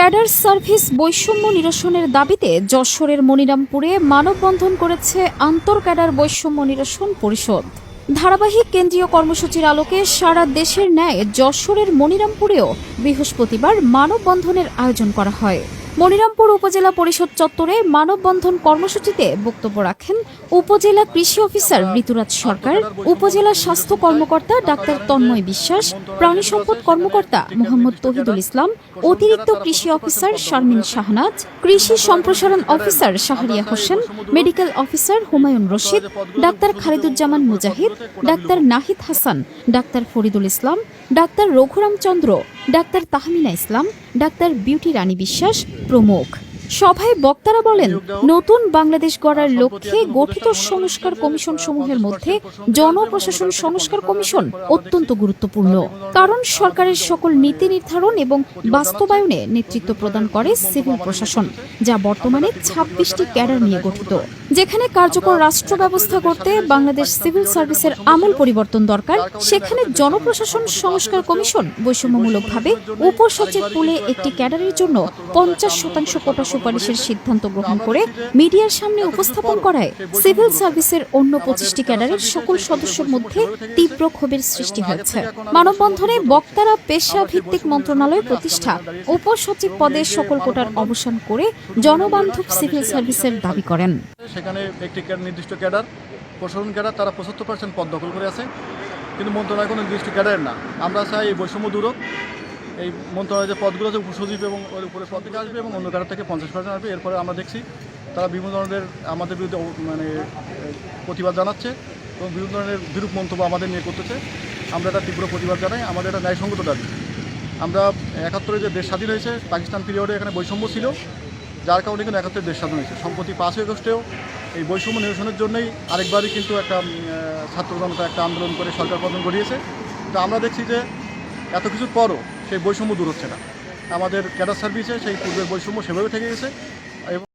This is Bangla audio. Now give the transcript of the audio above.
ক্যাডার সার্ভিস বৈষম্য নিরসনের দাবিতে যশোরের মনিরামপুরে মানববন্ধন করেছে আন্তর ক্যাডার বৈষম্য নিরসন পরিষদ। ধারাবাহিক কেন্দ্রীয় কর্মসূচির আলোকে সারা দেশের ন্যায় যশোরের মনিরামপুরেও বৃহস্পতিবার মানববন্ধনের আয়োজন করা হয়। মনিরামপুর উপজেলা পরিষদ চত্বরে মানববন্ধন কর্মসূচিতে বক্তব্য রাখেন উপজেলা কৃষি অফিসার ঋতুরাজ সরকার, উপজেলা স্বাস্থ্য কর্মকর্তা ডাক্তার তন্ময় বিশ্বাস, প্রাণী সম্পদ কর্মকর্তা মোহাম্মদ তহিদুল ইসলাম, অতিরিক্ত কৃষি অফিসার শারমিন শাহনাজ, কৃষি সম্প্রসারণ officer Shahriya Hossain, medical officer Humayun Rashid, doctor Khaliduzzaman Mujahid, ডাক্তার নাহিদ হাসান, ডাক্তার ফরিদুল ইসলাম, ডাক্তার রঘুরাম চন্দ্র ডাক্তার তাহমিনা ইসলাম ডাক্তার বিউটি রানী বিশ্বাস প্রমুখ। সভায় বক্তারা বলেন নতুন বাংলাদেশ গড়ার লক্ষ্যে গঠিত সংস্কার কমিশন সমূহের মধ্যে জনপ্রশাসন সংস্কার কমিশন অত্যন্ত গুরুত্বপূর্ণ। কারণ সরকারের সকল নীতি নির্ধারণ এবং বাস্তবায়নে নেতৃত্ব প্রদান করে সিভিল প্রশাসন যা বর্তমানে ছাব্বিশটি ক্যাডার নিয়ে গঠিত। যেখানে কার্যকর রাষ্ট্র ব্যবস্থা করতে বাংলাদেশ সিভিল সার্ভিসের আমূল পরিবর্তন দরকার। সেখানে জনপ্রশাসন সংস্কার কমিশন বৈষম্যমূলকভাবে উপসচিব পুলে একটি ক্যাডারের জন্য পঞ্চাশ শতাংশ কোটা সুপারিশের সিদ্ধান্ত গ্রহণ করে মিডিয়ার সামনে উপস্থাপন করায় সিভিল সার্ভিসের অন্য পঁচিশটি ক্যাডারের সকল সদস্যের মধ্যে তীব্র ক্ষোভের সৃষ্টি হয়েছে। মানববন্ধনে বক্তারা পেশা ভিত্তিক মন্ত্রণালয় প্রতিষ্ঠা, উপসচিব পদে সকল কোটার অবসান করে জনবান্ধব সিভিল সার্ভিসের দাবি করেন। সেখানে একটি নির্দিষ্ট ক্যাডার, প্রশাসন ক্যাডার, তারা পঁচাত্তর পার্সেন্ট পদ দখল করে আছে। কিন্তু মন্ত্রণালয় কোনো নির্দিষ্ট ক্যাডারের না। আমরা চাই এই বৈষম্য দূরক এই মন্ত্রণালয়ের যে পদগুলো আছে, উপসচিব এবং ওর উপরে পদ থেকে আসবে এবং অন্য ক্যাডার থেকে পঞ্চাশ পার্সেন্ট আসবে। এরপরে আমরা দেখছি তারা বিভিন্ন ধরনের আমাদের বিরুদ্ধে মানে প্রতিবাদ জানাচ্ছে এবং বিভিন্ন ধরনের বিরূপ মন্তব্য আমাদের নিয়ে করতেছে। আমরা এটা তীব্র প্রতিবাদ জানাই। আমাদের এটা ন্যায়সঙ্গত দাবি। আমরা একাত্তরে যে দেশ স্বাধীন হয়েছে, পাকিস্তান পিরিয়ডে এখানে বৈষম্য ছিল। যার কারণে কিন্তু একাত্তরে দেশ স্বাধীন হয়েছে। সম্প্রতি পাঁচই আগস্টেও এই বৈষম্য নিরসনের জন্যই আরেকবারই কিন্তু একটা ছাত্র জনতা একটা আন্দোলন করে সরকার পতন ঘটিয়েছে। তো আমরা দেখছি যে এত কিছুর পরও সেই বৈষম্য দূর হচ্ছে না। আমাদের ক্যাডার সার্ভিসে সেই পূর্বের বৈষম্য সেভাবে থেকে গেছে।